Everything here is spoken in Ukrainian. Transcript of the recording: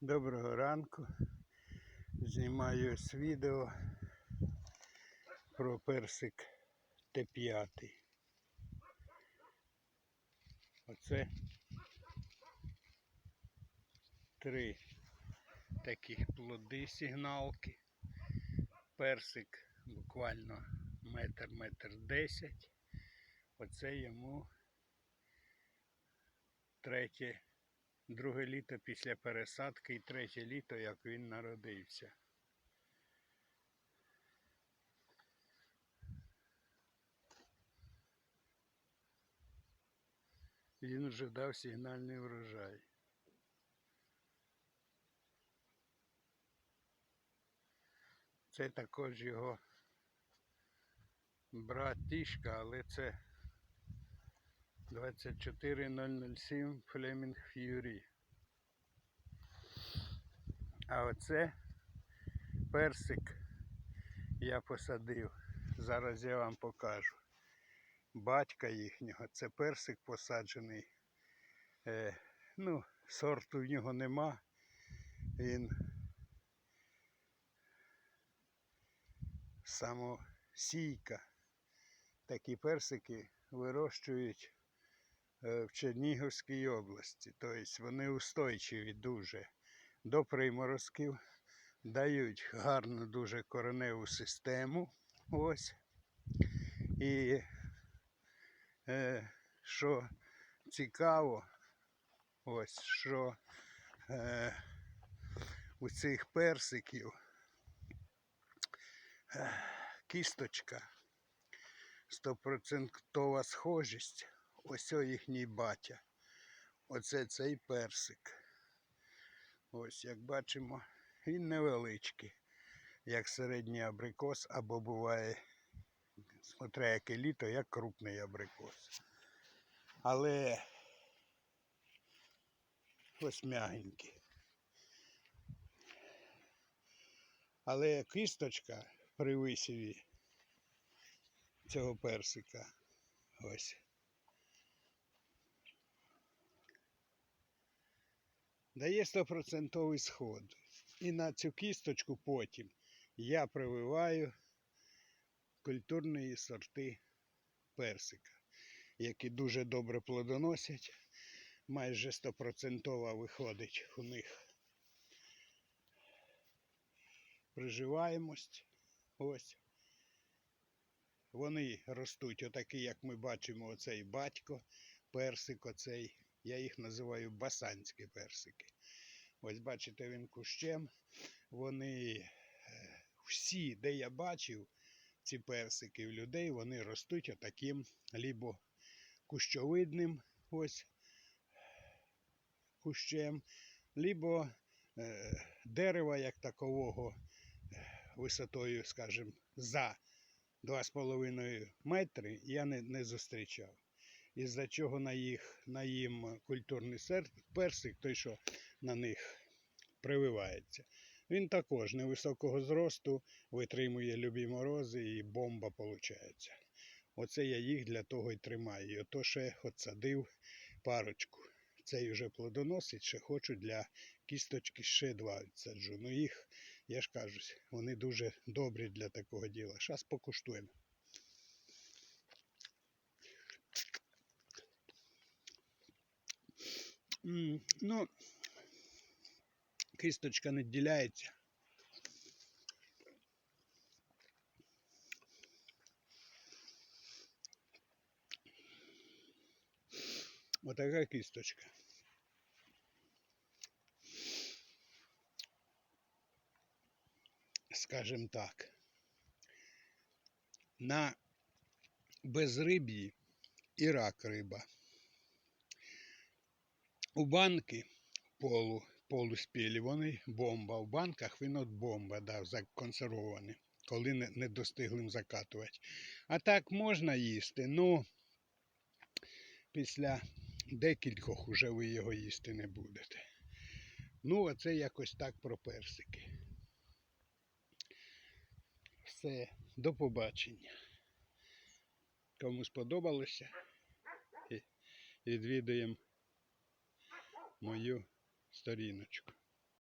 Доброго ранку. Знімаю ось відео про персик Т5. Оце три таких плоди сигналки. Персик буквально метр, метр десять. Оце йому третє друге літо після пересадки і третє літо, як він народився. Він вже дав сигнальний врожай. Це також його братішка, але це 24007 Fleming Fury. А оце персик я посадив. Зараз я вам покажу. Батька їхнього. Це персик посаджений. Е, ну, сорту в нього нема. Він самосійка. Такі персики вирощують в Чернігівській області. Тобто вони устойчиві дуже до приморозків, дають гарну дуже кореневу систему. Ось. І е, що цікаво, ось що е, у цих персиків е, кісточка, стопроцентова схожість. Ось їхній батя. Оце цей персик. Ось, як бачимо, він невеличкий, як середній абрикос, або буває, смотря яке літо, як крупний абрикос. Але ось м'ягенький. Але кісточка при висіві цього персика ось. Дає 100% сход. І на цю кісточку потім я прививаю культурні сорти персика, які дуже добре плодоносять. Майже 100% виходить у них приживаємость. Ось. Вони ростуть отакі, як ми бачимо, оцей батько, персик оцей. Я їх називаю басанські персики. Ось бачите, він кущем. Вони е, всі, де я бачив ці персики в людей, вони ростуть отаким лібо кущовидним ось кущем, лібо е, дерева як такового е, висотою, скажімо, за 2,5 метри я не, не зустрічав із-за чого на їх на їм культурний персик, той, що на них прививається. Він також невисокого зросту, витримує любі морози і бомба виходить. Оце я їх для того й тримаю. І ото ще от садив парочку. Цей вже плодоносить, ще хочу для кісточки ще два відсаджу. Ну їх, я ж кажу, вони дуже добрі для такого діла. Зараз покуштуємо. Ну, кисточка не відділяється. Отака кісточка. Скажем так, на безриб'ї і рак риба. У банки полу, полуспілі, вони бомба. В банках він от бомба, да, законсервований, коли не, не достиглим закатувати. А так можна їсти, ну після декількох уже ви його їсти не будете. Ну, оце якось так про персики. Все, до побачення. Кому сподобалося, відвідуємо мою сторіночку.